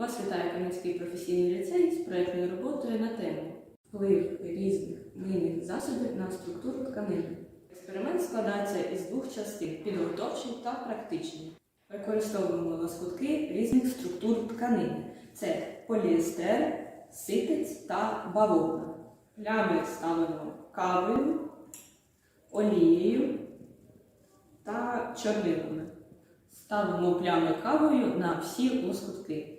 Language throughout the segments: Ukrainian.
Вас вітає Кам'янський професійний ліцей з проєктною роботою на тему вплив різних мийних засобів на структуру тканини. Експеримент складається із двох частин підготовчий та практичний. Використовуємо лоскутки різних структур тканини. Це поліестер, ситець та бавовна. Плями ставимо кавою, олією та чорнилами. Ставимо плями кавою на всі лоскутки.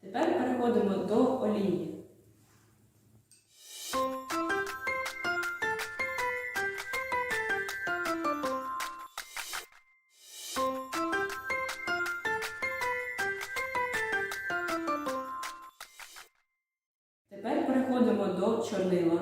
Тепер переходимо до олії. Переходимо до чорнила.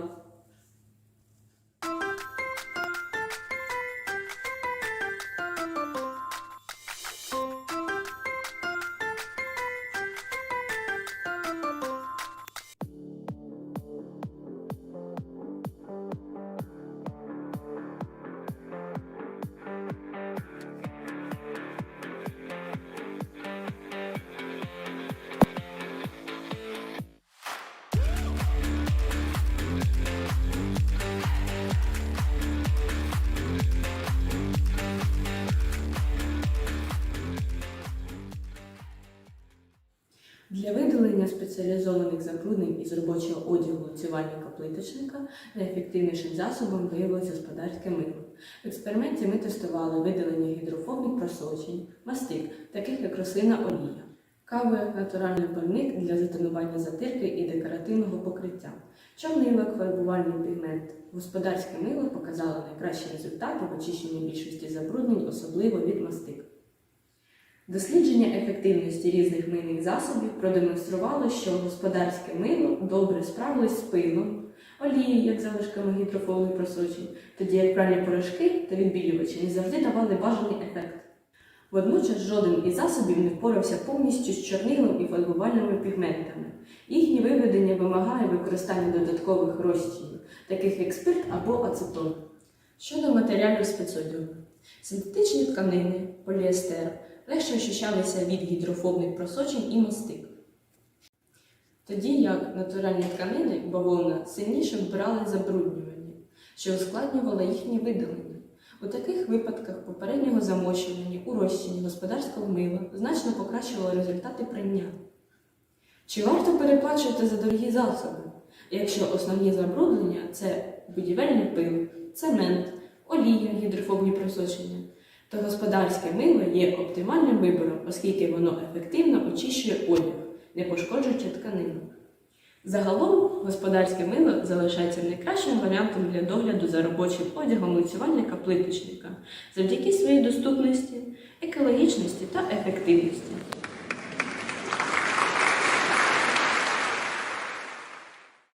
Для видалення спеціалізованих забруднень із робочого одягу цівальника плиточника найефективнішим засобом виявилося господарське мило. В експерименті ми тестували видалення гідрофобних просочень, мастик, таких як рослина олія, каву як натуральний пальник для затонування затирки і декоративного покриття, чорнилок, фарбувальний пігмент. Господарське мило показало найкращі результати в очищенні більшості забруднень, особливо від мастик. Дослідження ефективності різних мийних засобів продемонструвало, що господарське мило добре справилось з пилом, олією, як залишками гідрофобних просочень, тоді як пральні порошки та відбілювачі не завжди давали бажаний ефект. Водночас жоден із засобів не впорався повністю з чорнилом і фарбувальними пігментами. Їхнє виведення вимагає використання додаткових розчинів, таких як спирт або ацетон. Щодо матеріалів спецодягу. Синтетичні тканини, поліестер легше ощущалися від гідрофобних просочень і мастик. Тоді як натуральні тканини, бавовна, сильніше вбирали забруднювання, що ускладнювало їхнє видалення. У таких випадках попереднього замочування у розчині господарського мила значно покращувало результати прання. Чи варто переплачувати за дорогі засоби, якщо основні забруднення це будівельний пил, цемент, олія, гідрофобні просочення, то господарське мило є оптимальним вибором, оскільки воно ефективно очищує одяг, не пошкоджуючи тканину. Загалом господарське мило залишається найкращим варіантом для догляду за робочим одягом лицювальника плиточника завдяки своїй доступності, екологічності та ефективності.